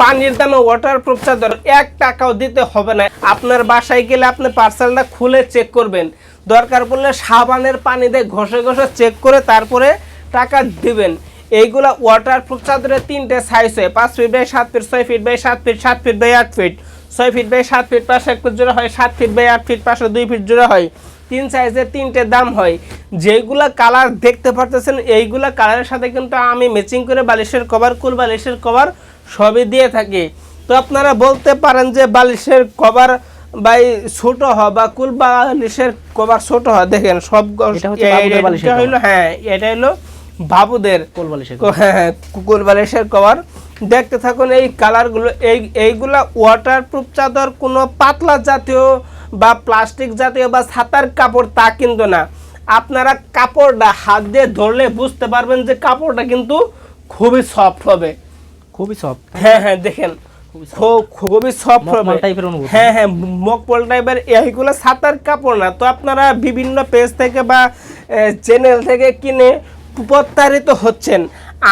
পানির দামে water proof চাদর এক টাকাও দিতে হবে না। আপনার বাসায় গেলে আপনি পার্সেলটা খুলে চেক করবেন। দরকার পড়লে সাবানের পানি দিয়ে ঘষে ঘষে চেক করে তারপরে টাকা দিবেন। এইগুলা ওয়াটার প্রুফ চাদরের তিনটে সাইজ হয়। পাঁচ ফিট বাই সাত ফিট ছয় ফিট বাই সাত ফিট সাত ফিট বাই আট ফিট ছয় ফিট বাই সাত ফিট পাশে এক ফিট জোড়া হয়, সাত ফিট বাই আট ফিট পাশে দুই ফিট জোড়া হয়। তিন সাইজের তিনটে দাম হয়। যেগুলা কালার দেখতে পারতেছেন, এইগুলা কালারের সাথে কিন্তু আমি ম্যাচিং করে বালিশের কভার কুল বালিশের কভার সবই দিয়ে থাকি। তো আপনারা বলতে পারেন যে বালিশের কভার বাই ছোট হয় বা কুল বালিশের কভার ছোট হয় দেখেন সব বাবুদের হইল হ্যাঁ এটা হলো বাবুদের কোল বালিশের হ্যাঁ হ্যাঁ কুকুর বালিশের কভার। দেখতে থাকুন এই কালারগুলো এই এইগুলা ওয়াটার প্রুফ চাদর কোনো পাতলা জাতীয় বা প্লাস্টিক জাতীয় বা ছাতার কাপড় তা কিন্তু না। আপনারা কাপড়টা হাত দিয়ে ধরলে বুঝতে পারবেন যে কাপড়টা কিন্তু খুবই সফট হবে। খুবই সফট হ্যাঁ হ্যাঁ দেখেন খুবই সফট টাইপের অনুভূতি। হ্যাঁ হ্যাঁ মকপল টাইপের এইগুলো ছাতার কাপড় না। তো আপনারা বিভিন্ন পেজ থেকে বা চ্যানেল থেকে কিনে প্রতারিত হচ্ছেন।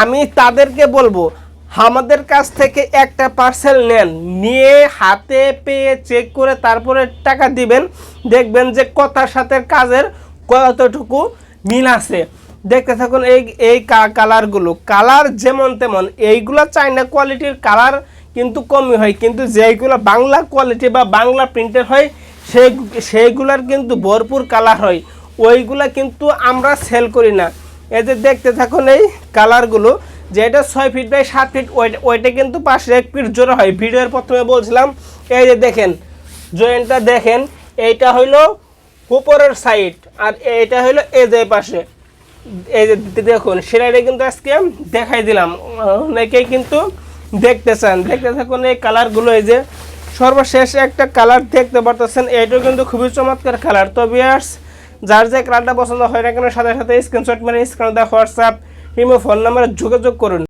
আমি তাদেরকে বলব আমাদের কাছ থেকে একটা পার্সেল নেন নিয়ে হাতে পেয়ে চেক করে তারপরে টাকা দিবেন। দেখবেন যে কথার সাথে কাজের কতটুকু মিল আছে। দেখতে থাকুন এই এই কালারগুলো কালার যেমন তেমন, এইগুলো চাইনা কোয়ালিটির কালার কিন্তু কমই হয়। কিন্তু যেইগুলো বাংলা কোয়ালিটি বা বাংলা প্রিন্টের হয়, সেই, সেইগুলার কিন্তু ভরপুর কালার হয়। ওইগুলা কিন্তু আমরা সেল করি না। এই যে দেখতে থাকুন এই কালারগুলো যেটা ছয় ফিট বাই সাত ফিট ওইটা কিন্তু পাশে এক ফিট জোড়া হয়। ভিডিওর প্রথমে বলছিলাম, এই যে দেখেন জয়েন্টটা দেখেন, এইটা হইল উপরের সাইড আর এইটা হইল এই যে পাশে। এই যে দেখুন, সেলাইটা কিন্তু আজকে দেখাই দিলাম। অনেকেই কিন্তু দেখতে চান। দেখতে থাকুন এই কালারগুলো, এই যে সর্বশেষ একটা কালার দেখতে পারতেছেন। এইটাও কিন্তু খুবই চমৎকার কালার। তো বিয়ার্স যার যে কালারটা পছন্দ হয় না কেন, সাথে সাথে স্ক্রিনশট মানে স্ক্রিন দেওয়া হোয়াটসঅ্যাপ কিংবা ফোন নাম্বারে যোগাযোগ করুন।